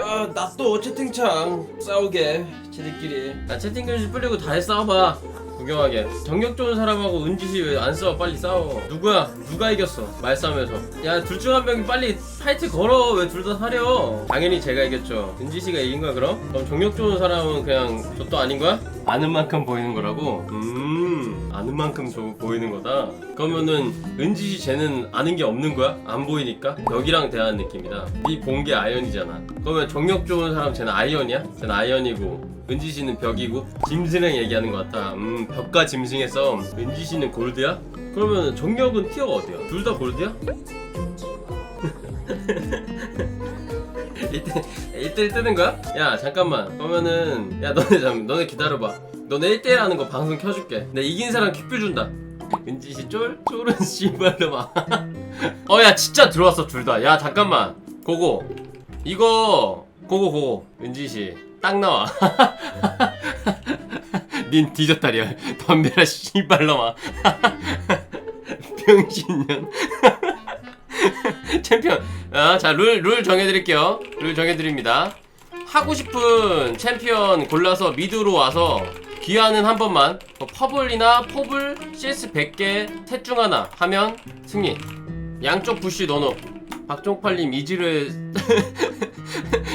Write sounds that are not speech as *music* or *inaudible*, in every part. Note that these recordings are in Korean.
아 나 또 채팅창 싸우게 지들끼리. 나 채팅 금지 뿌리고 다해 싸워봐 구경하게 정력 좋은 사람하고 은지시 왜안 싸워 빨리 싸워 누구야 누가 이겼어 말싸움에서 야 둘 중 한 명이 빨리 파이트 걸어 왜 둘 다 사려 당연히 제가 이겼죠 은지씨가 이긴 거야 그럼? 그럼 정력 좋은 사람은 그냥 저또 아닌 거야? 아는 만큼 보이는 거라고? 음 아는 만큼 저 보이는 거다 그러면은 은지씨 쟤는 아는 게 없는 거야? 안 보이니까? 벽이랑 대한 느낌이다 이본게 아이언이잖아 그러면 정력 좋은 사람 쟤는 아이언이야? 쟤는 아이언이고 은지 씨는 벽이고 짐승이랑 얘기하는 것 같아. 음 벽과 싸움. 은지 씨는 골드야? 그러면 정력은 티어가 어디야? 둘다 골드야? *laughs* 1대 1대1 뜨는 거야? 야 잠깐만. 그러면은 야 너네 잠 너네 기다려봐. 너네 1대1 하는 거 방송 켜줄게. 내 이긴 사람 퀵뷰 준다. 은지 씨 쫄? 쫄은 씨발로 막. *laughs* 어야 진짜 들어왔어 둘 다. 야 잠깐만. 고고. 이거 고고 고고. 은지 씨. 딱 나와. *laughs* 닌 뒤졌다리야. 덤벼라 씨발놈아. *laughs* 병신년. *laughs* 챔피언. 아, 자, 룰, 룰 정해드릴게요. 룰 정해드립니다. 하고 싶은 챔피언 골라서 미드로 와서 기한은 한 번만. 뭐 퍼블이나 포블, CS 100개 셋 중 하나 하면 승리. 양쪽 부시 너노. 박종팔님 이지를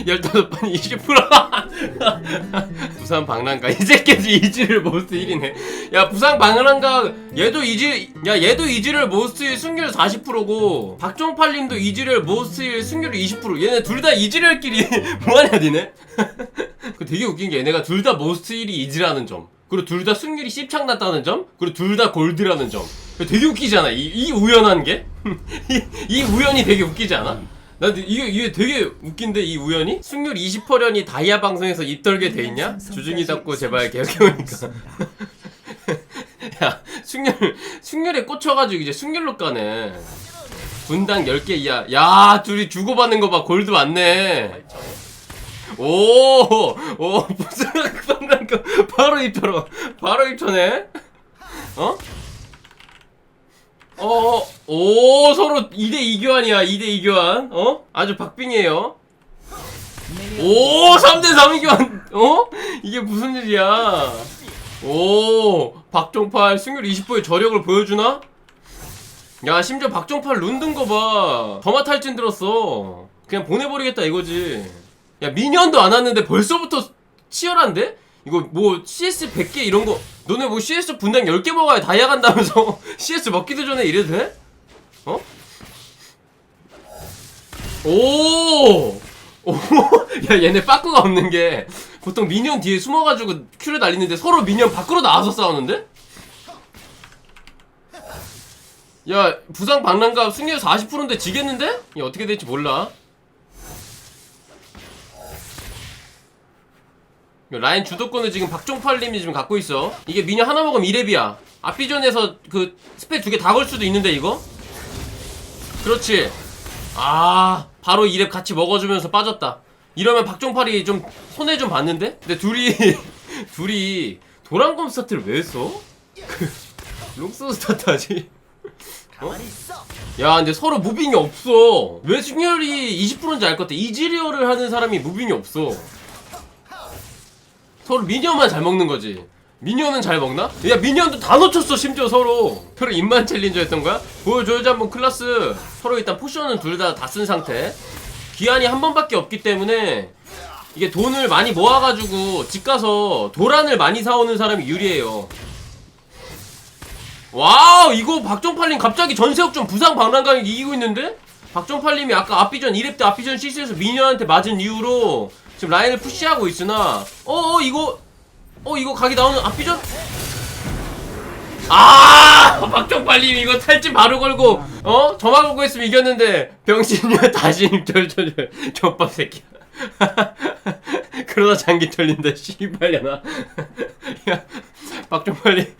15번 20% *laughs* 부산 방랑가. 이 새끼도 이지를 모스 1이네. 야 부산 방랑가 얘도 이지 야 얘도 이지를 모스 승률 40%고 박종팔님도 이지를 모스 승률 20% 얘네 둘 다 이지를끼리 *laughs* 뭐하냐 니네? *laughs* 그 되게 웃긴 게 얘네가 둘 다 모스 1이 이지라는 점. 그리고 둘 다 승률이 씹창 났다는 점. 그리고 둘 다 골드라는 점. 되게 웃기잖아? 이, 이 우연한 게? 이, 이 우연이 되게 웃기지 않아? 나 이게 이게 되게 웃긴데 이 우연이 승률 20%련이 다이아 방송에서 입 떨게 돼 있냐? 주중이 잡고 제발 개혁해오니까. *laughs* 야 승률 승률에 꽂혀가지고 이제 승률로 까네. 분당 10개 이하. 야 둘이 주고받는 거 봐. 골드 왔네. 오 오 무슨 *laughs* 방금 바로 입혀로 바로 입혀네. 어? 어, 오, 서로 2대 2 교환이야, 2대 2 교환. 어? 아주 박빙이에요. 오, 3대 3 교환. 어? 이게 무슨 일이야. 오, 박종팔 승률 20%의 저력을 보여주나? 야, 심지어 박종팔 룬든 거 봐. 더마 탈진 들었어. 그냥 보내버리겠다 이거지. 야, 미니언도 안 왔는데 벌써부터 치열한데? 이거 뭐 CS 100개 이런 거 너네 뭐 CS 분당 10개 먹어야 다이아 간다면서 *laughs* CS 먹기도 전에 이래도 돼? 어? 오! 오! *laughs* 야 얘네 빠꾸가 없는 게 보통 미니언 뒤에 숨어가지고 큐를 날리는데 서로 미니언 밖으로 나와서 싸우는데? 야 부상 방랑갑 승률 40%인데 지겠는데? 이게 어떻게 될지 몰라 라인 주도권을 지금 박종팔님이 지금 갖고 있어. 이게 미녀 하나 먹으면 2렙이야. 앞비전에서 그 스페 두개 다 걸 수도 있는데 이거? 그렇지. 아 바로 2렙 같이 먹어주면서 빠졌다. 이러면 박종팔이 좀 손해 좀 봤는데? 근데 둘이 *laughs* 둘이 도란검 스타트를 왜 했어? 그 롱소 스타트 하지? 어? 야 근데 서로 무빙이 없어. 왜 승률이 20%인지 알 것 같아. 이지리어를 하는 사람이 무빙이 없어. 서로 미니언만 잘 먹는 거지. 미니언은 잘 먹나? 야 미니언도 다 놓쳤어 심지어 서로. 서로 입만 챌린저 했던 거야? 보여줘야지 한번 클라스. 서로 일단 포션은 둘 다 다 쓴 상태. 기한이 한 번밖에 없기 때문에 이게 돈을 많이 모아가지고 집 가서 도란을 많이 사오는 사람이 유리해요. 와우 이거 박정팔님 갑자기 전세역전 부상 방랑강이 이기고 있는데? 박정팔님이 아까 앞비전 2렙 때 앞비전 CC에서 미니언한테 맞은 이후로 지금 라인을 푸시하고 있으나 어어 이거 어 이거 각이 나오는 앞비전 아 *laughs* 박정팔님 이거 탈진 바로 걸고 어? 저만 걸고 했으면 이겼는데 병신이야 *laughs* 다시 절절절 젖밥 새끼야. *laughs* 그러다 장기 털린다 씨발려나. 야 박정팔님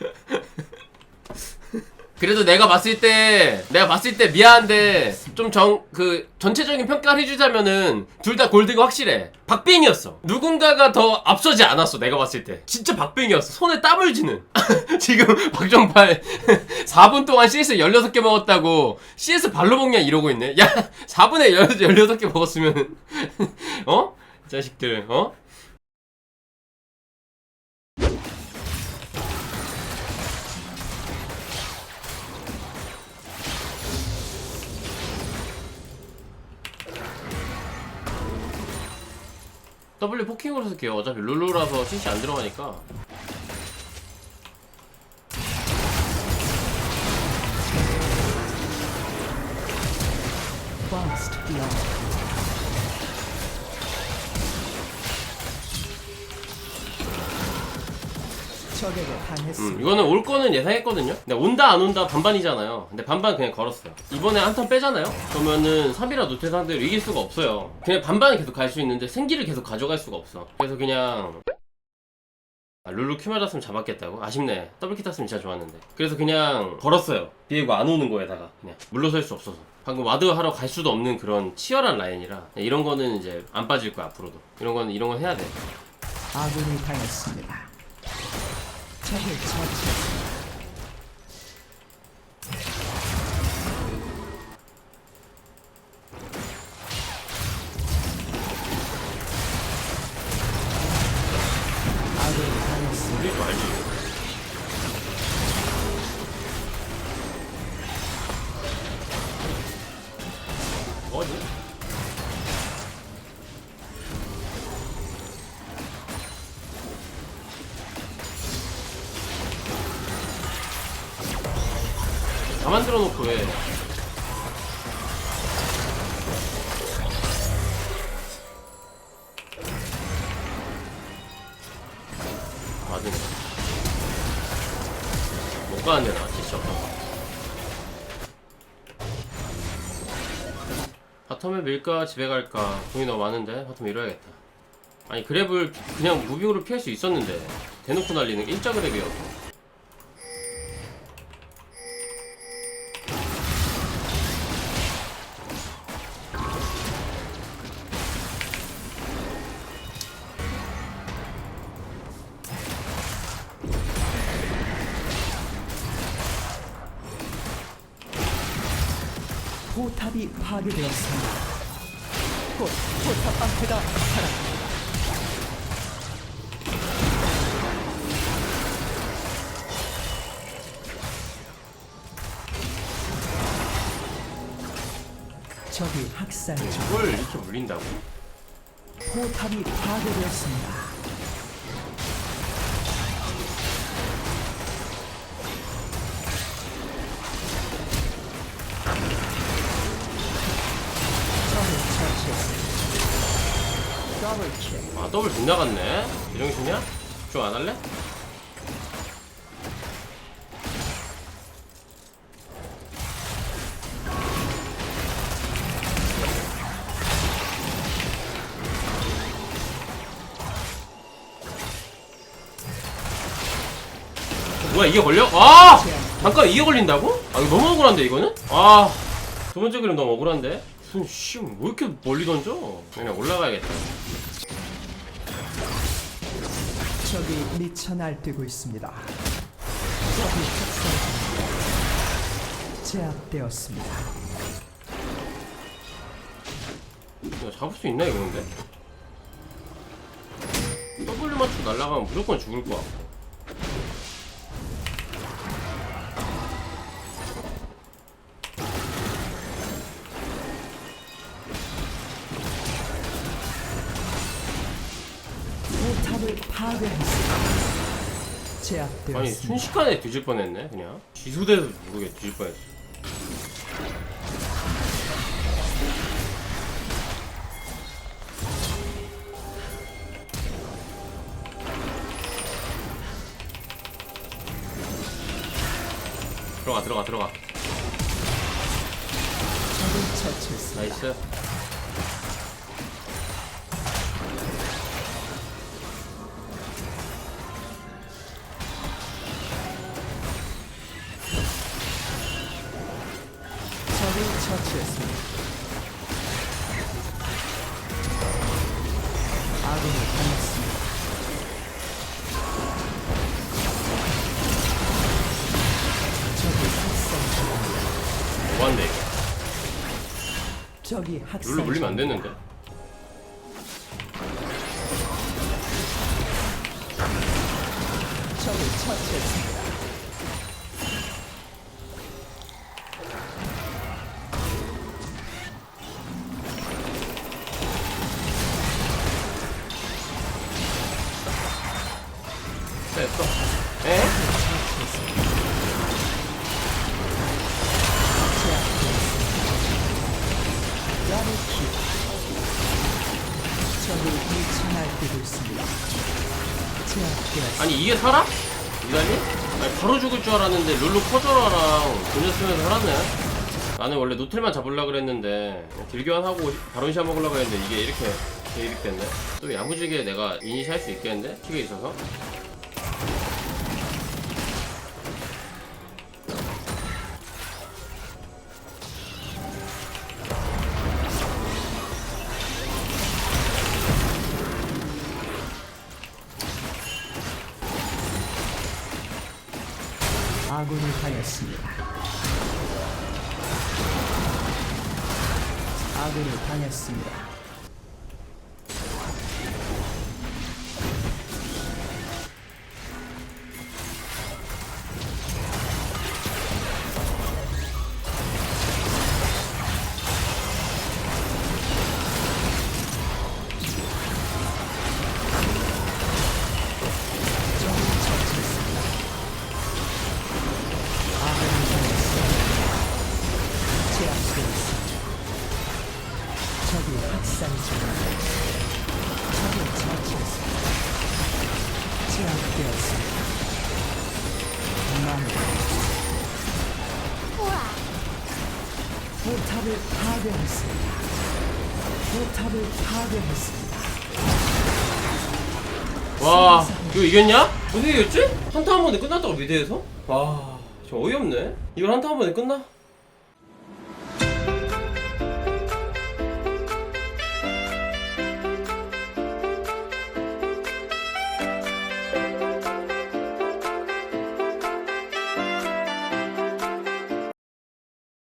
그래도 내가 봤을 때 내가 봤을 때 미안한데 좀 정 그 전체적인 평가를 해주자면은 둘 다 골드가 확실해. 박빙이었어. 누군가가 더 앞서지 않았어. 내가 봤을 때. 진짜 박빙이었어. 손에 땀을 쥐는. *laughs* 지금 박정팔 *laughs* 4분 동안 CS 16개 먹었다고 CS 발로 먹냐 이러고 있네. 야 4분에 16개 먹었으면 어? 이 자식들 어? W 포킹으로 쓸게요. 어차피 룰루라서 CC 안 들어가니까. Vast beyond. 적에게 당했습니다. 음, 이거는 올 거는 예상했거든요. 근데 온다 안 온다 반반이잖아요. 근데 반반 그냥 걸었어요. 이번에 한 턴 빼잖아요. 그러면은 3이라 노태 상대로 이길 수가 없어요. 그냥 반반은 계속 갈 수 있는데 생기를 계속 가져갈 수가 없어. 그래서 그냥 아, 룰루 큐 맞았으면 잡았겠다고? 아쉽네. 더블킥 땄으면 진짜 좋았는데. 그래서 그냥 걸었어요. 비에고 안 오는 거에다가 그냥 물러설 수 없어서. 방금 와드 하러 갈 수도 없는 그런 치열한 라인이라 이런 거는 이제 안 빠질 거야 앞으로도. 이런 거는 이런 건 해야 돼. 아군이 당했습니다. 적을 처치 다 만들어 놓고 왜? 맞은 못 가는데 나 진짜 바텀에 밀까? 집에 갈까? 돈이 너무 많은데? 바텀 밀어야겠다. 아니 그랩을 그냥 무빙으로 피할 수 있었는데 대놓고 날리는 일자 그랩이어서 포탑이 파괴되었습니다. 곧 포탑 방패가 사라집니다. 적이 학살 중 이걸 이렇게 물린다고? 포탑이 파괴되었습니다. 더블 빗나갔네 이정신이야? 좀 안 할래? 뭐야 이게 걸려? 아! 잠깐 이게 걸린다고? 아 이거 너무 억울한데 이거는? 아 두 번째 그림 너무 억울한데? 무슨 씨왜 이렇게 멀리 던져? 그냥 올라가야겠다 적이 미쳐 날뛰고 있습니다. 적이 중 제압되었습니다. 이거 잡을 수 있나 이거 근데? W 맞추고 날아가면 무조건 죽을 것같 아니. 순식간에 뒤질 뻔했네 그냥 지수대도 모르게 뒤질 뻔했어 들어가 들어가 들어가 적을 처치했습니다. 나이스 처치했습니다. 아군이 당했습니다. 적이 학살. 뭐한데 적이 학살 룰로 물리면 안. 됐는데 적을 처치했습니다. 아니 이게 살아? 이달리? 아니 바로 죽을 줄 알았는데 룰루 커져라랑 돈을 쓰면서 살았네 나는 원래 노틀만 잡으려고 그랬는데 딜교환하고 바론시아 먹으려고 했는데 이게 이렇게 이렇게 됐네 또 야무지게 내가 이니시 할 수 있겠는데? 킥에 있어서 아군이 당했습니다. 아군이 당했습니다. 와 이거 이겼냐? 어떻게 이겼지? 한타 한 번에 끝났다고 미드에서? 와저 어이없네 이걸 한타 한 번에 끝나?